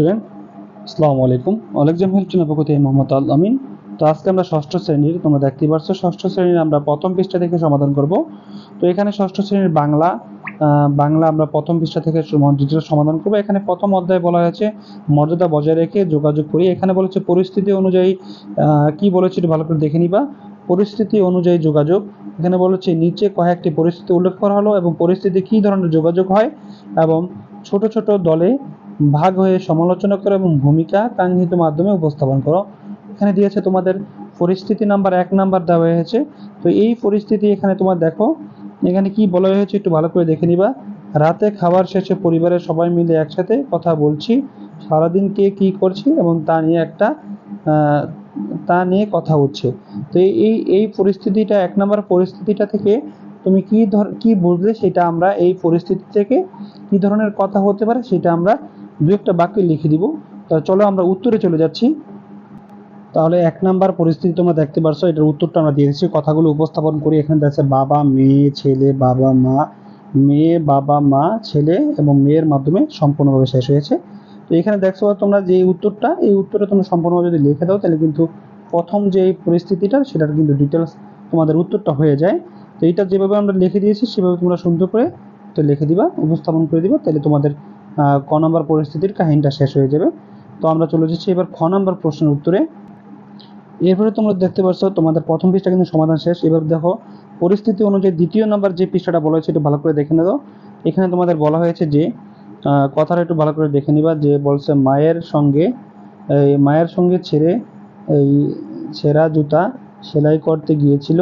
Student আসসালামু আলাইকুম। অলেকজাম help channel পক্ষ থেকে মোহাম্মদ আল আমিন। তো আজকে আমরা ষষ্ঠ শ্রেণির, তোমরা দেখতেই পাচ্ছ ষষ্ঠ শ্রেণির আমরা প্রথম পৃষ্ঠা থেকে সমাধান করব। তো এখানে ষষ্ঠ শ্রেণির বাংলা বাংলা আমরা প্রথম পৃষ্ঠা থেকে ডিটেল সমাধান করব। এখানে প্রথম অধ্যায়ে বলা হয়েছে, মর্যাদা বজায় রেখে যোগাযোগ করি। এখানে বলেছে, পরিস্থিতি অনুযায়ী কি বলেছে একটু ভালো করে দেখে নিবা। পরিস্থিতি অনুযায়ী যোগাযোগ। এখানে বলেছে, নিচে কয়েকটি পরিস্থিতি উল্লেখ করা হলো এবং পরিস্থিতি কী ধরনের যোগাযোগ হয় এবং ছোট ছোট দলে ভাগ হয়ে সমালোচনা করো এবং ভূমিকা কাঙ্ক্ষিত মাধ্যমে উপস্থাপন করো। এখানে দিয়েছে তোমাদের পরিস্থিতি নাম্বার এক নাম্বার দেওয়া হয়েছে। তো এই পরিস্থিতি এখানে তোমার দেখো, এখানে কি বলা হয়েছে একটু ভালো করে দেখে নিবা। রাতে খাবার শেষে পরিবারের সবাই মিলে একসাথে কথা বলছি, সারাদিন কে কি করছি এবং তা নিয়ে একটা তা নিয়ে কথা হচ্ছে। তো এই- এই পরিস্থিতিটা, এক নম্বর পরিস্থিতিটা থেকে তুমি কি ধর, কি বুঝলে সেটা আমরা এই পরিস্থিতি থেকে কি ধরনের কথা হতে পারে সেটা আমরা দু একটা বাক্যে লিখে দিব। তো চলো আমরা উত্তরে চলে যাচ্ছি। তাহলে এক নাম্বার পরিস্থিতি তোমরা দেখতে পারছ, এটার উত্তরটা আমরা দিয়ে দিচ্ছি। কথাগুলো উপস্থাপন করি এখানে, দেখছে বাবা, মেয়ে, ছেলে, বাবা, মা। মেয়ে, বাবা, মা, ছেলে এবং মেয়ের মাধ্যমে সম্পূর্ণভাবে শেষ হয়েছে। তো এখানে দেখছ তোমরা যে উত্তরটা, এই উত্তরটা তোমরা সম্পূর্ণভাবে যদি লিখে দাও, তাহলে কিন্তু প্রথম যে পরিস্থিতিটা, সেটার কিন্তু ডিটেলস তোমাদের উত্তরটা হয়ে যায়। তো এইটা যেভাবে আমরা লিখে দিয়েছি, সেভাবে তোমরা সুন্দর করে তো লিখে দিবা, উপস্থাপন করে দিবা, তাহলে তোমাদের ক নম্বর পরিস্থিতির কাহিনীটা শেষ হয়ে যাবে। তো আমরা চলে যাচ্ছি এবার খ নম্বর প্রশ্নের উত্তরে। এরপরে তোমরা দেখতে পাচ্ছ, তোমাদের প্রথম পৃষ্ঠা কিন্তু সমাধান শেষ। এবার দেখো, পরিস্থিতি অনুযায়ী দ্বিতীয় নাম্বার যে পৃষ্ঠাটা বলা হয়েছে, একটু ভালো করে দেখে নেব। এখানে তোমাদের বলা হয়েছে যে কথাটা একটু ভালো করে দেখে নিবা যে বলছে, মায়ের সঙ্গে মায়ের সঙ্গে ছেড়ে, এই ছেঁড়া জুতা সেলাই করতে গিয়েছিল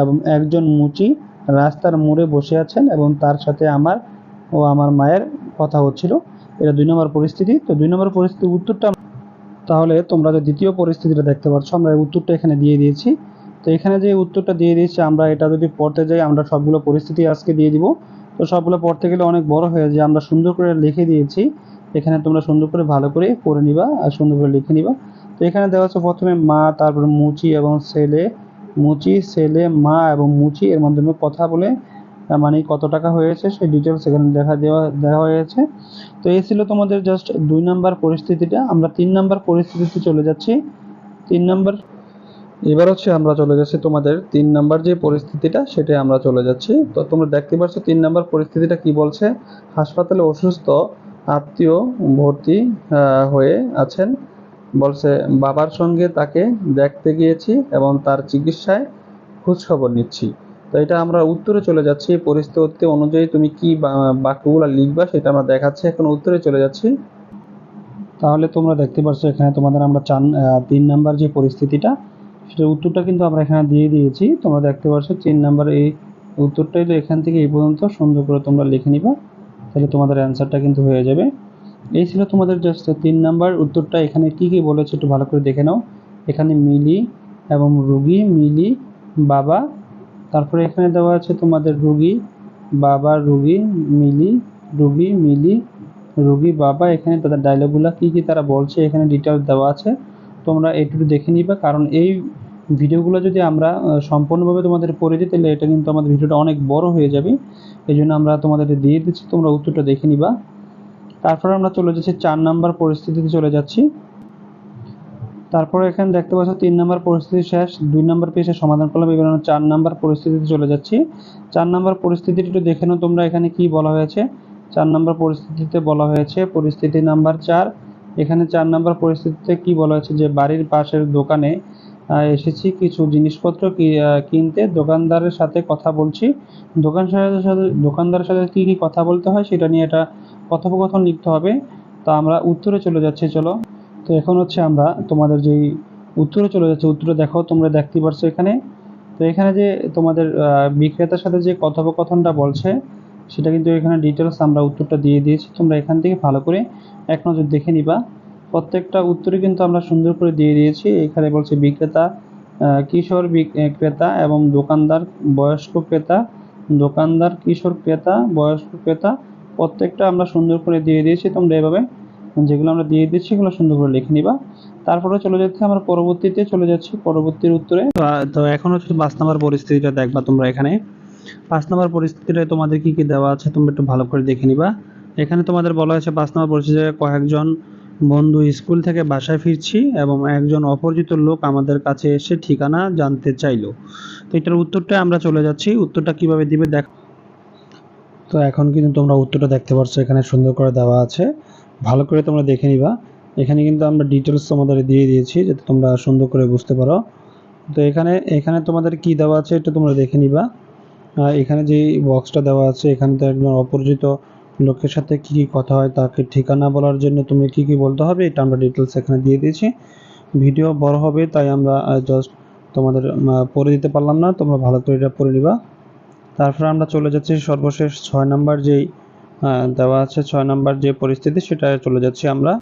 এবং একজন মুচি রাস্তার মোড়ে বসে আছেন এবং তার সাথে আমার ও আমার মায়ের কথা হচ্ছিল, এটা দুই নম্বর পরিস্থিতি। তো দুই নম্বর পরিস্থিতির উত্তরটা তাহলে তোমরা যে দ্বিতীয় পরিস্থিতিটা দেখতে পাচ্ছ, আমরা এই উত্তরটা এখানে দিয়ে দিয়েছি। তো এখানে যে উত্তরটা দিয়ে দিয়েছি, আমরা এটা যদি পড়তে যাই, আমরা সবগুলো পরিস্থিতি আজকে দিয়ে দিব। তো সবগুলো পড়তে গেলে অনেক বড় হয়ে যায়, আমরা সুন্দর করে লিখে দিয়েছি। এখানে তোমরা সুন্দর করে ভালো করে পড়ে নিবা আর সুন্দর করে লিখে নিবা। তো এখানে দেওয়া আছে প্রথমে মা, তারপরে মুচি এবং ছেলে। মুচি, ছেলে, মা এবং মুচি এর মাধ্যমে কথা বলে মানে কত টাকা হয়েছে সেই ডিটেলস এখানে দেখা দেওয়া দেওয়া হয়েছে। তো এই ছিল তোমাদের জাস্ট দুই নাম্বার পরিস্থিতিটা। আমরা তিন নাম্বার পরিস্থিতিতে চলে যাচ্ছি। তিন নাম্বার এবার হচ্ছে আমরা চলে যাচ্ছি তোমাদের তিন নাম্বার যে পরিস্থিতিটা, সেটা আমরা চলে যাচ্ছি। তো তোমরা দেখতে পাচ্ছ তিন নাম্বার পরিস্থিতিটা কি বলছে? হাসপাতালে অসুস্থ, আত্মীয় ভর্তি হয়ে আছেন। বলছে, বাবার সঙ্গে তাকে দেখতে গিয়েছি এবং তার চিকিৎসায় খোঁজ খবর নিচ্ছি। তো এটা আমরা উত্তরে চলে যাচ্ছি, পরিস্থিতি অনুযায়ী তুমি কি বাক্যগুলো লিখবা সেটা আমরা দেখাচ্ছি। এখন উত্তরে চলে যাচ্ছি। তাহলে তোমরা দেখতে পাচ্ছ এখানে তোমাদের আমরা চান তিন নাম্বার যে পরিস্থিতিটা, সেটার উত্তরটা কিন্তু আমরা এখানে দিয়ে দিয়েছি। তোমরা দেখতে পাচ্ছ তিন নাম্বার এই উত্তরটাই তো এখান থেকে এই পর্যন্ত সুন্দর করে তোমরা লিখে নিবা, তাহলে তোমাদের অ্যান্সারটা কিন্তু হয়ে যাবে। এই ছিল তোমাদের জাস্ট তিন নাম্বার উত্তরটা। এখানে কি কি বলেছে একটু ভালো করে দেখে নাও। এখানে মিলি এবং রুগী, মিলি, বাবা তারপরে এখানে দেওয়া আছে তোমাদের রুগী, বাবা, রুগী, মিলি রুগী মিলি, রুগী, বাবা। এখানে তাদের ডায়লগগুলো কী কী তারা বলছে, এখানে ডিটেলস দেওয়া আছে। তোমরা একটু দেখে নিবা, কারণ এই ভিডিওগুলো যদি আমরা সম্পূর্ণভাবে তোমাদের পড়ে দিই, তাহলে এটা কিন্তু আমাদের ভিডিওটা অনেক বড় হয়ে যাবে। এই জন্য আমরা তোমাদের দিয়ে দিচ্ছি, তোমরা উত্তরটা দেখে নিবা। তারপরে আমরা চলে যাচ্ছি, চার নাম্বার পরিস্থিতিতে চলে যাচ্ছি। তারপরে এখানে দেখতে পাচ্ছ তিন নাম্বার পরিস্থিতি শেষ, দুই নাম্বার পেজে সমাধান করলাম, এবার আমরা চার নাম্বার পরিস্থিতিতে চলে যাচ্ছি। চার নাম্বার পরিস্থিতিটা একটু দেখে নাও তোমরা এখানে কি বলা হয়েছে। চার নাম্বার পরিস্থিতিতে বলা হয়েছে পরিস্থিতি নাম্বার চার। এখানে চার নাম্বার পরিস্থিতিতে কি বলা হয়েছে যে বাড়ির পাশের দোকানে এসেছি কিছু জিনিসপত্র কিনতে। দোকানদারের সাথে কথা বলছি। দোকান সাথে, দোকানদারের সাথে কি কি কথা বলতে হয় সেটা নিয়ে এটা কথোপকথন লিখতে হবে। তা আমরা উত্তরে চলে যাচ্ছি, চলো। তো এখন হচ্ছে আমরা তোমাদের যেই উত্তরে চলে যাচ্ছে, উত্তরে দেখো, তোমরা দেখতে পারছ এখানে। তো এখানে যে তোমাদের বিক্রেতার সাথে যে কথোপকথনটা বলছে, সেটা কিন্তু এখানে ডিটেলস আমরা উত্তরটা দিয়ে দিয়েছি। তোমরা এখান থেকে ভালো করে এক নজর দেখে নিবা। প্রত্যেকটা উত্তরে কিন্তু আমরা সুন্দর করে দিয়ে দিয়েছি। এখানে বলছে বিক্রেতা কিশোর ক্রেতা এবং দোকানদার, বয়স্ক ক্রেতা, দোকানদার, কিশোর ক্রেতা, বয়স্ক ক্রেতা। প্রত্যেকটা আমরা সুন্দর করে দিয়ে দিয়েছি। তোমরা এভাবে যেগুলো আমরা দিয়ে দিচ্ছি, এগুলো সুন্দর করে লিখে নিবা। তারপরে চলে যাচ্ছে আমরা পরবর্তীতে, চলে যাচ্ছি পরবর্তীর উত্তরে। তো- এখন হচ্ছে পাঁচ নম্বর পরিস্থিতিটা দেখবা তোমরা এখানে। পাঁচ নম্বর পরিস্থিতিটা তোমাদের কি কি দেওয়া আছে তোমরা একটু ভালো করে দেখে নিবা। এখানে তোমাদের বলা হয়েছে পাঁচ নম্বর পরিস্থিতিতে কয়েকজন বন্ধু স্কুল থেকে বাসায় ফিরছি এবং একজন অপরিচিত লোক আমাদের কাছে এসে ঠিকানা জানতে চাইলো। তো এটার উত্তরটা আমরা চলে যাচ্ছি। উত্তরটা কীভাবে দিবে দেখ তো এখন কিন্তু তোমরা উত্তরটা দেখতে পাচ্ছ এখানে সুন্দর করে দেওয়া আছে। ভালো করে তোমরা দেখে নিবা। এখানে কিন্তু আমরা ডিটেলস তোমাদের দিয়ে দিয়েছি, যাতে তোমরা সুন্দর করে বুঝতে পারো। তো এখানে এখানে তোমাদের কি দেওয়া আছে একটু তোমরা দেখে নিবা। এখানে যে বক্সটা দেওয়া আছে, এখানে তো একজন অপরিচিত লোকের সাথে কি কি কথা হয়, তাকে ঠিকানা বলার জন্য তুমি কি কি বলতে হবে, এটা আমরা ডিটেলস এখানে দিয়ে দিয়েছি। ভিডিও বড় হবে, তাই আমরা জাস্ট তোমাদের পড়ে দিতে পারলাম না, তোমরা ভালো করে এটা পড়ে নিবা। তারপরে আমরা চলে যাচ্ছি সর্বশেষ ছয় নাম্বার যেই দেওয়া আছে ছয় নাম্বার যে পরিস্থিতি, সেটা চলে যাচ্ছি আমরা।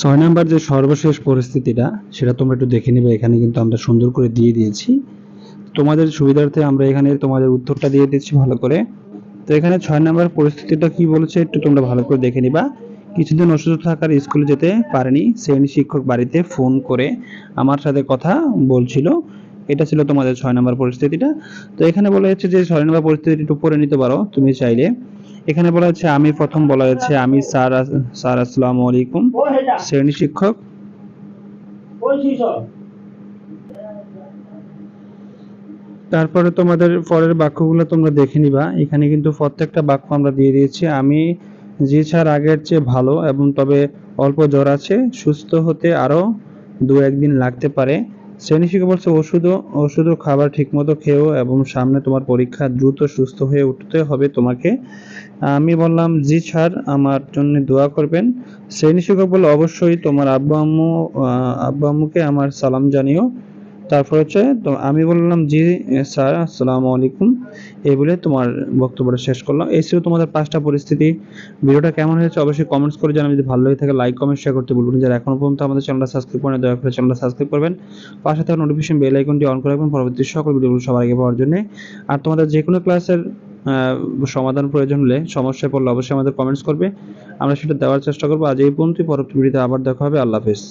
ছয় নাম্বার যে সর্বশেষ পরিস্থিতিটা, সেটা তোমরা একটু দেখে নিবে, এখানে কিন্তু আমরা সুন্দর করে দিয়ে দিয়েছি। তোমাদের সুবিধার্থে আমরা এখানে তোমাদের উত্তরটা দিয়ে দিচ্ছি ভালো করে। তো এখানে ছয় নাম্বার পরিস্থিতিটা কি বলেছে, একটু তোমরা ভালো করে দেখে নিবা। কিছুদিন অসুস্থ থাকার স্কুলে যেতে পারেনি, শ্রেণি শিক্ষক বাড়িতে ফোন করে আমার সাথে কথা বলছিল। এটা ছিল তোমাদের ছয় নম্বর পরিস্থিতিটা। তো এখানে বলা হচ্ছে যে ছয় নম্বর পরিস্থিতি একটু পড়ে নিতে পারো তুমি চাইলে। এখানে বলা হচ্ছে আমি প্রথম বলা হচ্ছে আমি স্যার স্যার আসসালামু আলাইকুম। শ্রেণি শিক্ষক। তারপরে তোমাদের পরের বাক্যগুলো তোমরা দেখে নিবা। এখানে কিন্তু প্রত্যেকটা বাক্য আমরা দিয়ে দিয়েছি। আমি জি স্যার আগের চেয়ে ভালো এবং তবে অল্প জ্বর আছে সুস্থ হতে আরও দু একদিন লাগতে পারে। শ্রেণি শিক্ষক বলছে ওষুধ ওষুধ ও খাবার ঠিকমতো খেয়েও এবং সামনে তোমার পরীক্ষা দ্রুত সুস্থ হয়ে উঠতে হবে তোমাকে। আমি বললাম, জি স্যার, আমার জন্য দোয়া করবেন। শ্রেণি শিক্ষক বলল, অবশ্যই তোমার আব্বু আম্মু আব্বু আম্মুকে আমার সালাম জানিও। তারপর হচ্ছে, তো আমি বললাম, জি, স্যার, আসসালামু আলাইকুম। এই বলে তোমার বক্তব্যটা শেষ করলাম। এই ছিল তোমাদের পাঁচটা পরিস্থিতি। ভিডিওটা কেমন হয়েছে অবশ্যই কমেন্টস করে জানাবেন। যদি ভালো লাগে থাকে লাইক কমেন্ট শেয়ার করতে ভুলবেন যারা এখনও পর্যন্ত আমাদের চ্যানেলটা সাবস্ক্রাইব করেন দয়া করে চ্যানেলটা সাবস্ক্রাইব করবেন। পাশে থাকা নোটিফিকেশন বেল আইকনটি অন করে রাখবেন। পরবর্তী সকল ভিডিওগুলো সবার আগে পাওয়ার জন্য। আর তোমাদের যে কোনো ক্লাসের সমাধান প্রয়োজন হলে, সমস্যায় পড়লে অবশ্যই আমাদের কমেন্টস করবে। আমরা সেটা দেওয়ার চেষ্টা করব। আজ এই পর্যন্ত পরবর্তী ভিডিওতে আবার দেখা হবে। আল্লাহ হাফেজ।